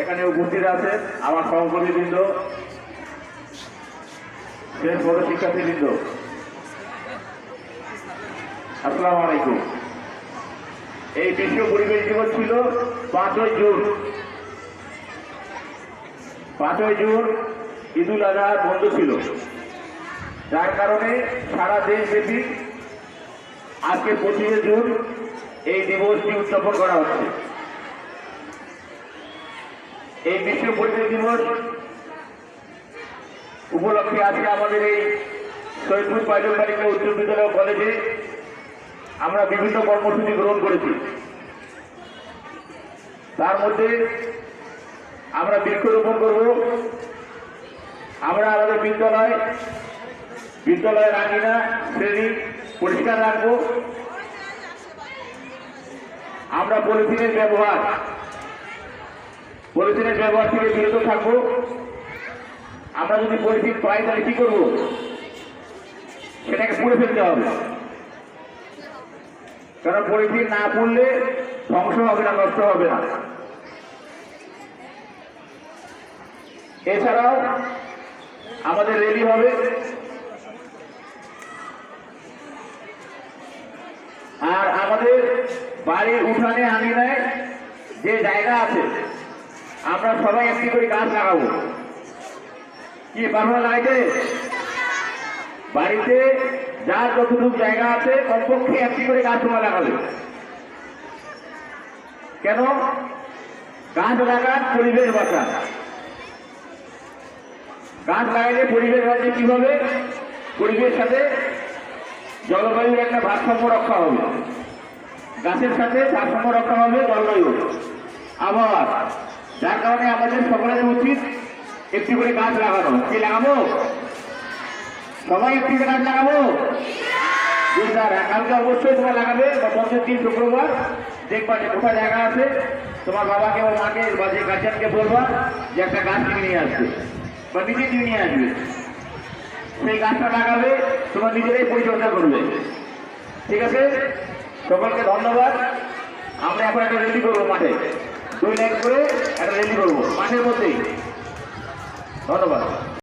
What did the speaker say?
এখানে উপস্থিত আছেন আমার সহকর্মীবৃন্দ শেষ বড় শিক্ষার্থীবৃন্দ। আসসালামু আলাইকুম। এই বিশ্ব পরিবেশ দিবস ছিল পাঁচই জুন। পাঁচই জুন ঈদুল আজহা বন্ধ ছিল। যার কারণে সারা দেশব্যাপী আজকে পঁচিশে জুন এই দিবসটি উদযাপন করা হচ্ছে। এই বিশ্ব পরিবেশ দিবস উপলক্ষে আজকে আমাদের এই সৈয়দপুর পাইলট উচ্চ বিদ্যালয় কলেজে আমরা বিভিন্ন কর্মসূচি গ্রহণ করেছি। তার মধ্যে আমরা বৃক্ষরোপণ করব। আমরা আমাদের বিদ্যালয়, বিদ্যালয়ের আঙিনা, শ্রেণি পরিষ্কার রাখব। আমরা পলিথিনের ব্যবহার পলিথিনের ব্যবহার থেকে বিরত থাকব। আমরা যদি পলিথিন পাই, তাহলে কি করব? সেটাকে পুড়ে ফেলতে হবে। কারণ পলিথিন না পুড়লে ধ্বংস হবে না, নষ্ট হবে না। এছাড়াও আমাদের রেডি হবে। আর আমাদের বাড়ির উঠানে আঙিনায় যে জায়গা আছে আমরা সবাই একটি করে গাছ লাগাবো। কি পারব লাগাইতে? বাড়িতে যার যতটুকু জায়গা আছে, কমপক্ষে একটি করে গাছ তোমরা লাগাবে। কেন? গাছ লাগান পরিবেশ বাঁচা গাছ লাগাইলে পরিবেশ বাঁচে কীভাবে? পরিবেশ সাথে জলবায়ুর একটা ভারসাম্য রক্ষা হবে। গাছের সাথে ভারসাম্য রক্ষা হবে জলবায়ু আবহাওয়া যার কারণে আমাদের সকলের উচিত একটি করে গাছ লাগানো। কি লাগাবো? সবাই একটি করে গাছ লাগাবো? কালকে অবশ্যই তোমার লাগাবে, বা পঞ্চাশ দিন শুক্রবার। দেখবা যে কোথায় জায়গা আছে। তোমার বাবাকে বা মাকে বা যে গার্জিয়ানকে বলবা যে একটা গাছ কিনে নিয়ে আসবে, বা নিজে কিনে নিয়ে আসবে। সেই গাছটা লাগাবে, তোমার নিজেরাই পরিচর্যা করবে। ঠিক আছে? সকলকে ধন্যবাদ। আমরা এখন একটা রেডি করব মাঠে। দুই লাইন করে একটা রেডি করব। মাঠের মধ্যেই। ধন্যবাদ।